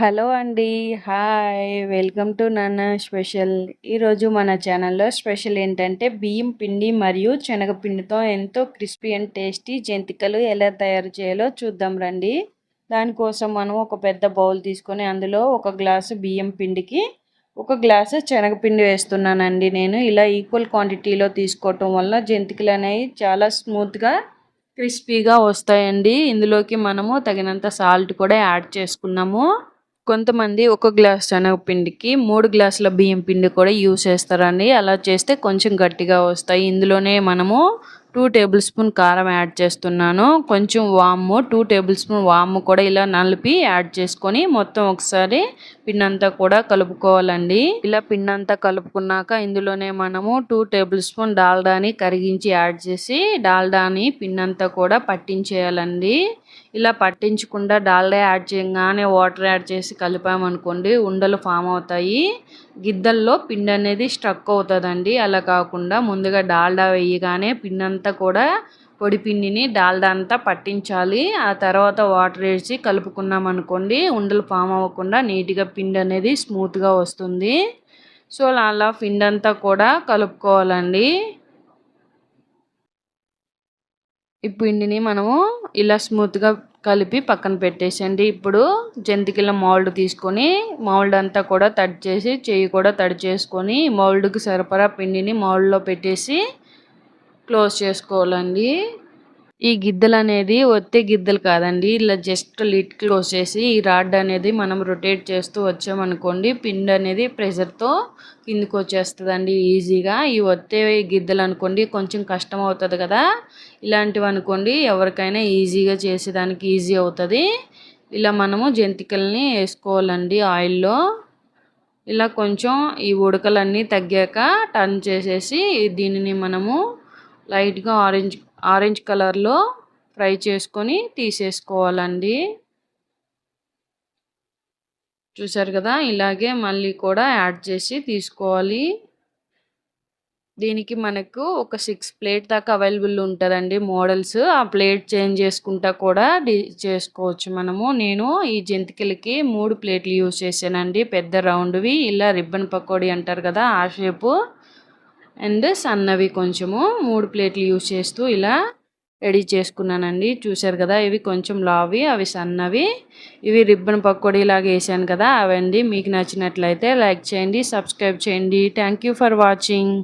Hello అండి. Hi. Welcome to Nanna special. ఈరోజు మన ఛానల్లో స్పెషల్ ఏంటంటే బియ్యం పిండి మరియు శనగపిండితో ఎంతో క్రిస్పీ అండ్ టేస్టీ జంతికలు ఎలా తయారు చేయాలో చూద్దాం రండి. దానికోసం మనం ఒక పెద్ద బౌల్ తీసుకొని అందులో ఒక గ్లాసు బియ్యం పిండికి ఒక గ్లాసు శనగపిండి వేస్తున్నానండి నేను. ఇలా ఈక్వల్ క్వాంటిటీలో తీసుకోవటం వల్ల జంతికలు అనేవి చాలా స్మూత్గా క్రిస్పీగా వస్తాయండి. ఇందులోకి మనము తగినంత సాల్ట్ కూడా యాడ్ చేసుకున్నాము. కొంతమంది ఒక గ్లాస్ శనగపిండికి మూడు గ్లాసుల బియ్యం పిండి కూడా యూజ్ చేస్తారండి. అలా చేస్తే కొంచెం గట్టిగా వస్తాయి. ఇందులోనే మనము టూ టేబుల్ స్పూన్ కారం యాడ్ చేస్తున్నాను. కొంచెం వాము టూ టేబుల్ స్పూన్ వాము కూడా ఇలా నలిపి యాడ్ చేసుకొని మొత్తం ఒకసారి పిండంతా కూడా కలుపుకోవాలండి. ఇలా పిండంతా కలుపుకున్నాక ఇందులోనే మనము టూ టేబుల్ స్పూన్ డాల్డాని కరిగించి యాడ్ చేసి డాల్డాని పిండంతా కూడా పట్టించేయాలండి. ఇలా పట్టించకుండా డాల్డా యాడ్ చేయగానే వాటర్ యాడ్ చేసి కలిపామనుకోండి ఉండలు ఫామ్ అవుతాయి. గిద్దల్లో పిండి అనేది స్ట్రక్ అవుతుందండి. అలా కాకుండా ముందుగా డాల్డా వేయగానే పిండి అంతా కూడా పొడి పిండిని డాల్డా అంతా పట్టించాలి. ఆ తర్వాత వాటర్ వేసి కలుపుకున్నాం అనుకోండి ఉండలు ఫామ్ అవ్వకుండా నీట్గా పిండి అనేది స్మూత్గా వస్తుంది. సో అలా పిండి అంతా కూడా కలుపుకోవాలండి. ఈ పిండిని మనము ఇలా స్మూత్గా కలిపి పక్కన పెట్టేసండి ఇప్పుడు జంతికల మౌల్డ్ తీసుకొని మౌల్డ్ అంతా కూడా తడి చేసి చెయ్యి కూడా తడి చేసుకొని మౌల్డ్కి సరిపడా పిండిని మౌల్డ్లో పెట్టేసి క్లోజ్ చేసుకోవాలండి. ఈ గిద్దలు అనేది ఒత్తే గిద్దలు కాదండి. ఇలా జస్ట్ లిట్ క్లోజ్ చేసి ఈ రాడ్ అనేది మనం రొటేట్ చేస్తూ వచ్చామనుకోండి పిండి అనేది ప్రెషర్తో కిందికి వచ్చేస్తుందండి ఈజీగా. ఈ ఒత్తే గిద్దలు అనుకోండి కొంచెం కష్టం అవుతుంది కదా. ఇలాంటివి అనుకోండి ఎవరికైనా ఈజీగా చేసేదానికి ఈజీ అవుతుంది. ఇలా మనము జంతికల్ని వేసుకోవాలండి ఆయిల్లో. ఇలా కొంచెం ఈ ఉడకలన్నీ తగ్గాక టర్న్ చేసేసి దీనిని మనము లైట్గా ఆరెంజ్ ఆరెంజ్ కలర్లో ఫ్రై చేసుకొని తీసేసుకోవాలండి. చూసారు కదా? ఇలాగే మళ్ళీ కూడా యాడ్ చేసి తీసుకోవాలి. దీనికి మనకు ఒక సిక్స్ ప్లేట్ దాకా అవైలబుల్ ఉంటుందండి మోడల్స్. ఆ ప్లేట్ చేంజ్ చేసుకుంటా కూడా చేసుకోవచ్చు మనము. నేను ఈ జంతికలకి మూడు ప్లేట్లు యూజ్ చేశానండి. పెద్ద రౌండ్వి ఇలా రిబ్బన్ పకోడీ అంటారు కదా ఆ షేపు. అండ్ సన్నవి కొంచెము మూడు ప్లేట్లు యూజ్ చేస్తూ ఇలా రెడీ చేసుకున్నానండి. చూశారు కదా ఇవి కొంచెం లావి అవి సన్నవి. ఇవి రిబ్బన్ పకోడీ లాగా వేసాను కదా అవండి. మీకు నచ్చినట్లయితే లైక్ చేయండి సబ్స్క్రైబ్ చేయండి. Thank for watching.